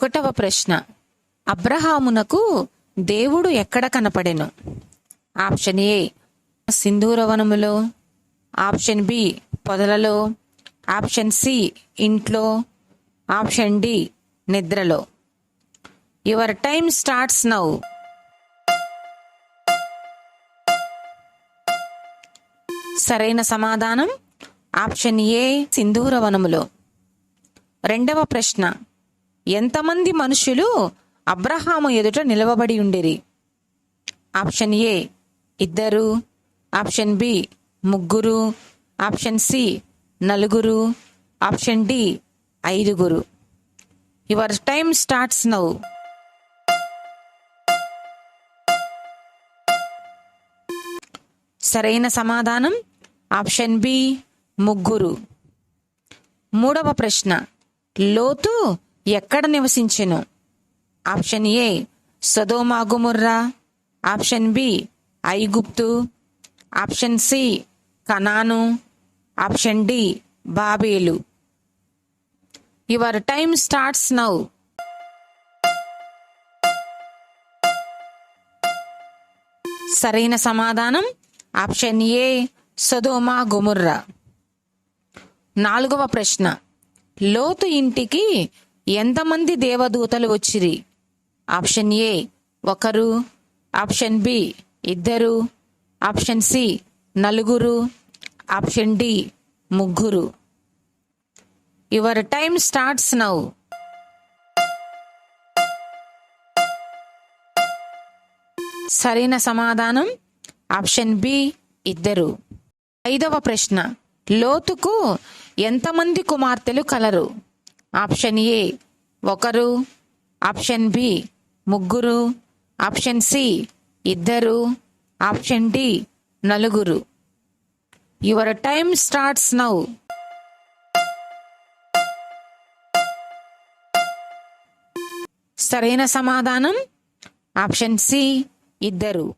ఒకటవ ప్రశ్న. అబ్రహామునకు దేవుడు ఎక్కడ కనపడెను? ఆప్షన్ ఏ సింధూరవనములో ఆప్షన్ బి పొదలలో. ఆప్షన్ సి ఇంట్లో. ఆప్షన్ డి నిద్రలో. యువర్ టైమ్ స్టార్ట్స్ నౌ సరైన సమాధానం? ఆప్షన్ ఏ సింధూరవనములో రెండవ ప్రశ్న. ఎంతమంది మనుషులు అబ్రహాము ఎదుట నిలవబడి ఉండిరి? ఆప్షన్ ఏ ఇద్దరు. ఆప్షన్ బి ముగ్గురు. ఆప్షన్ సి నలుగురు. ఆప్షన్ డి ఐదుగురు. Your time starts now. సరైన సమాధానం? ఆప్షన్ బి ముగ్గురు. మూడవ ప్రశ్న లోతు ఎక్కడ నివసించెను? ఆప్షన్ ఏ సదోమాగుముర్రా ఆప్షన్ బి ఐగుప్తు. ఆప్షన్ సి కనాను. Option D Babel. Your time starts now. సరైన సమాధానం? ఆప్షన్ ఏ సదోమా గుముర్రా. నాలుగవ ప్రశ్న. లోతు ఇంటికి ఎంతమంది దేవదూతలు వచ్చిరి? ఆప్షన్ ఏ ఒకరు ఆప్షన్ బి ఇద్దరు ఆప్షన్ సి నలుగురు ఆప్షన్ డి ముగ్గురు. యువర్ టైమ్ స్టార్ట్స్ నౌ సరైన సమాధానం? ఆప్షన్ బి ఇద్దరు. ఐదవ ప్రశ్న. లోతుకు ఎంతమంది కుమార్తెలు కలరు? ఆప్షన్ ఏ ఒకరు. ఆప్షన్ బి ముగ్గురు. ఆప్షన్ సి ఇద్దరు. ఆప్షన్ డి నలుగురు. Your time starts now. సరైన సమాధానం? ఆప్షన్ సి ఇద్దరు.